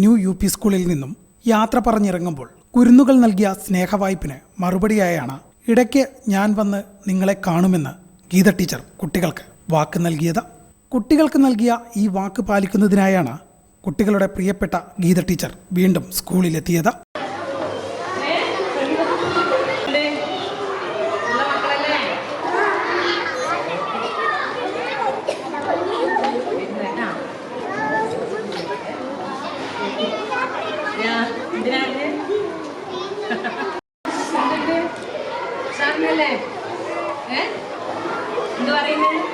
New U P സ്കൂളിൽ നിന്നും യാത്ര പറഞ്ഞിറങ്ങുമ്പോൾ കുരുന്നുകൾ നൽകിയ സ്നേഹവായ്പിന് മറുപടിയായാണ് ഇടയ്ക്ക് ഞാൻ വന്ന് നിങ്ങളെ കാണുമെന്ന് ഗീത ടീച്ചർ കുട്ടികൾക്ക് വാക്ക് നൽകിയത്. കുട്ടികൾക്ക് നൽകിയ ഈ വാക്ക് പാലിക്കുന്നതിനായാണ് കുട്ടികളുടെ പ്രിയപ്പെട്ട ഗീത ടീച്ചർ വീണ്ടും സ്കൂളിലെത്തിയത്. है? द्वारे में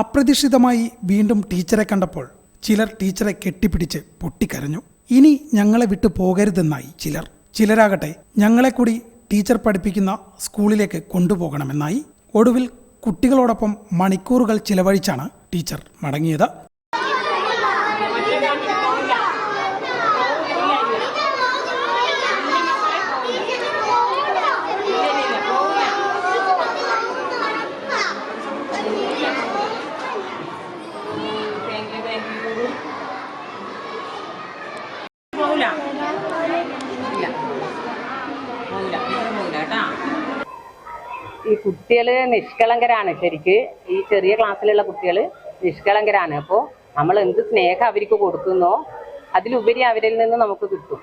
അപ്രതീക്ഷിതമായി വീണ്ടും ടീച്ചറെ കണ്ടപ്പോൾ ചിലർ ടീച്ചറെ കെട്ടിപ്പിടിച്ച് പൊട്ടിക്കരഞ്ഞു. ഇനി ഞങ്ങളെ വിട്ടു പോകരുതെന്നായി ചിലർ. ചിലരാകട്ടെ ഞങ്ങളെ കൂടി ടീച്ചർ പഠിപ്പിക്കുന്ന സ്കൂളിലേക്ക് കൊണ്ടുപോകണമെന്നായി. ഒടുവിൽ കുട്ടികളോടൊപ്പം മണിക്കൂറുകൾ ചിലവഴിച്ചാണ് ടീച്ചർ മടങ്ങിയത്. ഈ കുട്ടികൾ നിഷ്കളങ്കരാണ് ശരിക്ക്. ഈ ചെറിയ ക്ലാസ്സിലുള്ള കുട്ടികൾ നിഷ്കളങ്കരാണ്. അപ്പോൾ നമ്മൾ എന്ത് സ്നേഹം അവർക്ക് കൊടുക്കുന്നോ അതിലുപരി അവരിൽ നിന്ന് നമുക്ക് കിട്ടും.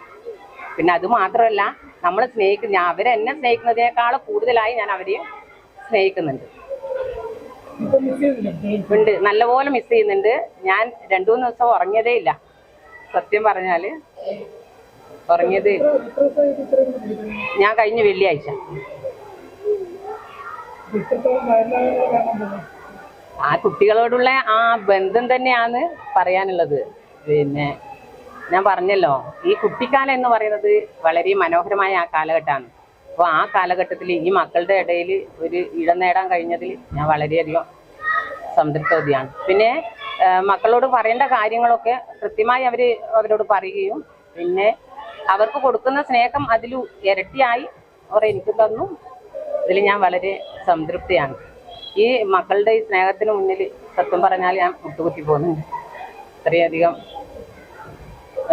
പിന്നെ അത് മാത്രമല്ല നമ്മൾ സ്നേഹിക്കുന്ന അവരെന്നെ സ്നേഹിക്കുന്നതിനേക്കാൾ കൂടുതലായി ഞാൻ അവരെ സ്നേഹിക്കുന്നുണ്ട്. ഉണ്ട്. നല്ലപോലെ മിസ് ചെയ്യുന്നുണ്ട്. ഞാൻ രണ്ടു മൂന്ന് ദിവസം ഉറങ്ങിയതേ ഇല്ല. സത്യം പറഞ്ഞാൽ ഉറങ്ങിയതേ ഞാൻ കഴിഞ്ഞ വെള്ളിയാഴ്ച. ആ കുട്ടികളോടുള്ള ആ ബന്ധം തന്നെയാണ് പറയാനുള്ളത്. പിന്നെ ഞാൻ പറഞ്ഞല്ലോ ഈ കുട്ടിക്കാലം എന്ന് പറയുന്നത് വളരെ മനോഹരമായ ആ കാലഘട്ടമാണ്. അപ്പോൾ ആ കാലഘട്ടത്തിൽ ഈ മക്കളുടെ ഇടയിൽ ഒരു ഇടം നേടാൻ കഴിഞ്ഞതിൽ ഞാൻ വളരെയധികം സംതൃപ്തവതിയാണ്. പിന്നെ മക്കളോട് പറയേണ്ട കാര്യങ്ങളൊക്കെ കൃത്യമായി അവർ അവരോട് പറയുകയും പിന്നെ അവർക്ക് കൊടുക്കുന്ന സ്നേഹം അതിൽ ഇരട്ടിയായി അവർ എനിക്ക് തന്നു. ഇതിൽ ഞാൻ വളരെ സംതൃപ്തിയാണ്. ഈ മക്കളുടെ ഈ സ്നേഹത്തിന് മുന്നിൽ സത്യം പറഞ്ഞാൽ ഞാൻ മുട്ടുകുത്തി പോകുന്നുണ്ട്. അത്രയധികം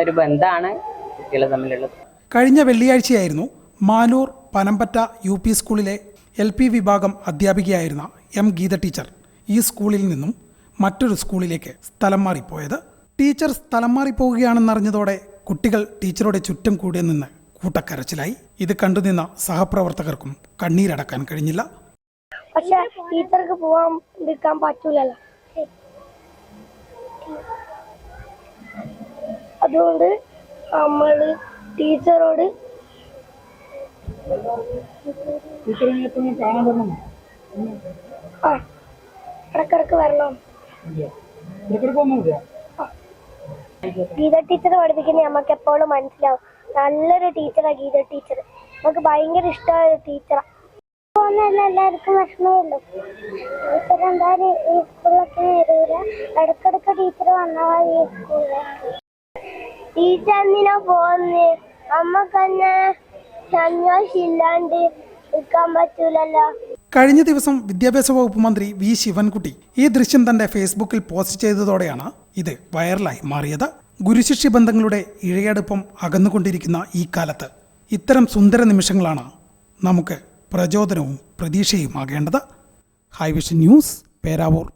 ഒരു ബന്ധമാണ് കുട്ടികൾ തമ്മിലുള്ളത്. കഴിഞ്ഞ വെള്ളിയാഴ്ചയായിരുന്നു മാനൂർ പനമ്പറ്റ യു പി സ്കൂളിലെ എൽ പി വിഭാഗം അധ്യാപികയായിരുന്ന എം ഗീത ടീച്ചർ ഈ സ്കൂളിൽ നിന്നും മറ്റൊരു സ്കൂളിലേക്ക് സ്ഥലം മാറിപ്പോയത്. ടീച്ചർ സ്ഥലം മാറിപ്പോവുകയാണെന്നറിഞ്ഞതോടെ കുട്ടികൾ ടീച്ചറുടെ ചുറ്റും കൂടി നിന്ന് കൂട്ടക്കരച്ചിലായി. ഇത് കണ്ടുനിന്ന സഹപ്രവർത്തകർക്കും കണ്ണീരടക്കാൻ കഴിഞ്ഞില്ല. പക്ഷെ ടീച്ചർക്ക് പോവാൻ നിൽക്കാൻ പറ്റൂലല്ലോ. അതുകൊണ്ട് നമ്മൾ ടീച്ചറോട് ആ ഇടക്കിടക്ക് വരണം. ഗീത ടീച്ചർ പഠിപ്പിക്കുന്നത് നമുക്ക് എപ്പോഴും മനസ്സിലാവും. നല്ലൊരു ടീച്ചറാണ് ഗീത ടീച്ചർ. നമുക്ക് ഭയങ്കര ഇഷ്ടമായ ടീച്ചറാണ് എല്ലാവർക്കും വിഷമമല്ലോ? ടീച്ചർ എന്തായാലും ഈ സ്കൂളിലൊക്കെ വരില്ല ഇടക്കിടക്ക് ടീച്ചർ വന്നാൽ ഈ സ്കൂളിലേക്ക് ടീച്ചർ എന്തിനാ പോകുന്നേ? നമ്മക്കന്നെ സന്തോഷില്ലാണ്ട് നിൽക്കാൻ പറ്റൂലല്ലോ. കഴിഞ്ഞ ദിവസം വിദ്യാഭ്യാസ വകുപ്പ് മന്ത്രി വി ശിവൻകുട്ടി ഈ ദൃശ്യം തന്റെ ഫേസ്ബുക്കിൽ പോസ്റ്റ് ചെയ്തതോടെയാണ് ഇത് വൈറലായി മാറിയത്. ഗുരുശിഷ്യ ബന്ധങ്ങളുടെ ഇഴയടുപ്പം അകന്നുകൊണ്ടിരിക്കുന്ന ഈ കാലത്ത് ഇത്തരം സുന്ദര നിമിഷങ്ങളാണ് നമുക്ക് പ്രചോദനവും പ്രതീക്ഷയുമാകേണ്ടത്. ഹൈവിഷൻ ന്യൂസ് പേരാവൂർ.